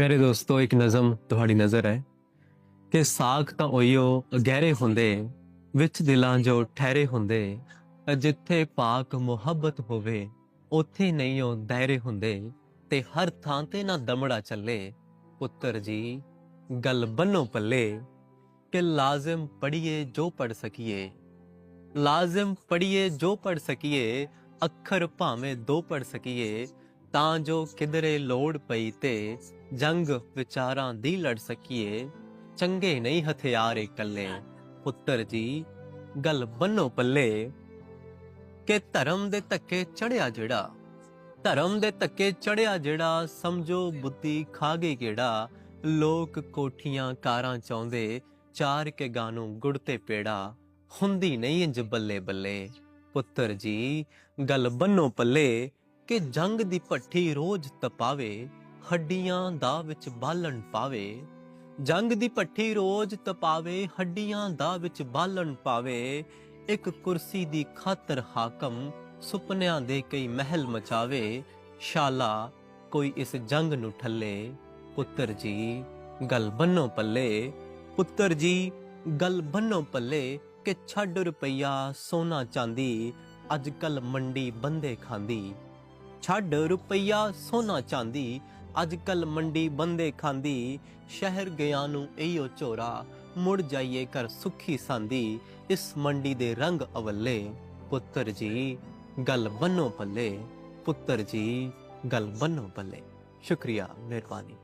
ਪਿਆਰੇ ਦੋਸਤੋ, ਇੱਕ ਨਜ਼ਮ ਤੁਹਾਡੀ ਨਜ਼ਰ ਹੈ ਕਿ ਸਾਖ ਤਾਂ ਉਈਓ ਗਹਿਰੇ ਹੁੰਦੇ, ਵਿੱਚ ਦਿਲਾਂ ਜੋ ਠਹਿਰੇ ਹੁੰਦੇ ਜਿੱਥੇ ਪਾਕ ਮੁਹੱਬਤ ਹੋਵੇ, ਉੱਥੇ ਨਹੀਂ ਉਹ ਦਾਇਰੇ ਹੁੰਦੇ, ਤੇ ਹਰ ਥਾਂ ਤੇ ਨਾ ਦਮੜਾ ਚੱਲੇ, ਪੁੱਤਰ ਜੀ, ਗੱਲ ਬੰਨੋ ਪੱਲੇ, ਕਿ ਲਾਜ਼ਮ ਪੜੀਏ ਜੋ ਪੜ ਸਕੀਏ, ਲਾਜ਼ਮ ਪੜੀਏ ਜੋ ਪੜ ਸਕੀਏ, ਅੱਖਰ ਭਾਵੇਂ ਦੋ ਪੜ ਸਕੀਏ ਤਾਂ ਜੋ ਕਿਧਰੇ ਲੋੜ ਪਈ ਤੇ ਜੰਗ ਵਿਚਾਰਾਂ ਦੀ ਲੜ ਸਕੀਏ। ਚੰਗੇ ਨਹੀਂ ਹਥਿਆਰ ਇਕੱਲੇ, ਪੁੱਤਰ ਜੀ, ਗੱਲ ਬੰਨੋ ਪੱਲੇ। ਕਿ ਧਰਮ ਦੇ ਧੱਕੇ ਚੜਿਆ ਜਿਹੜਾ, ਧਰਮ ਦੇ ਧੱਕੇ ਚੜਿਆ ਜਿਹੜਾ, ਸਮਝੋ ਬੁੱਧੀ ਖਾ ਗਈ ਕਿਹੜਾ। ਲੋਕ ਕੋਠੀਆਂ ਕਾਰਾਂ ਚਾਹੁੰਦੇ ਚਾਰ ਕੇ ਗਾਨੂੰ ਗੁੜ ਤੇ ਪੇੜਾ, ਹੁੰਦੀ ਨਹੀਂ ਇੰਜ ਬੱਲੇ ਬੱਲੇ। ਪੁੱਤਰ ਜੀ, ਗੱਲ ਬੰਨੋ ਪੱਲੇ ਕਿ ਜੰਗ ਦੀ ਭੱਠੀ ਰੋਜ਼ ਤਪਾਵੇ, ਹੱਡੀਆਂ ਦਾ ਵਿੱਚ ਬਾਲਣ ਪਾਵੇ। ਜੰਗ ਦੀ ਭੱਠੀ ਰੋਜ਼ ਤਪਾਵੇ, ਹੱਡੀਆਂ ਦਾ ਵਿੱਚ ਬਾਲਣ ਪਾਵੇ। ਇੱਕ ਕੁਰਸੀ ਦੀ ਖਾਤਰ ਹਾਕਮ ਸੁਪਨਿਆਂ ਦੇ ਕਈ ਮਹਿਲ ਮਚਾਵੇ। ਸ਼ਾਲਾ, ਕੋਈ ਇਸ ਜੰਗ ਨੂੰ ਠੱਲੇ। ਪੁੱਤਰ ਜੀ, ਗੱਲ ਬੰਨੋ ਪੱਲੇ। ਪੁੱਤਰ ਜੀ, ਗੱਲ ਬੰਨੋ ਪੱਲੇ ਕਿ ਛੱਡ ਰੁਪਈਆ ਸੋਨਾ ਚਾਂਦੀ, ਅੱਜ ਕੱਲ ਮੰਡੀ ਬੰਦੇ ਖਾਂਦੀ। ਛੱਡ ਰੁਪਈਆ ਸੋਨਾ ਚਾਂਦੀ ਅੱਜ ਕੱਲ ਮੰਡੀ ਬੰਦੇ ਖਾਂਦੀ, ਸ਼ਹਿਰ ਗਿਆ ਨੂੰ ਇਹੋ ਚੋਰਾ ਮੁੜ ਜਾਈਏ ਕਰ ਸੁਖੀ ਸਾਂਦੀ, ਇਸ ਮੰਡੀ ਦੇ ਰੰਗ ਅਵੱਲੇ। ਪੁੱਤਰ ਜੀ, ਗੱਲ ਬੰਨੋ ਪੱਲੇ ਪੁੱਤਰ ਜੀ, ਗੱਲ ਬੰਨੋ ਪੱਲੇ ਸ਼ੁਕਰੀਆ, ਮਿਹਰਬਾਨੀ।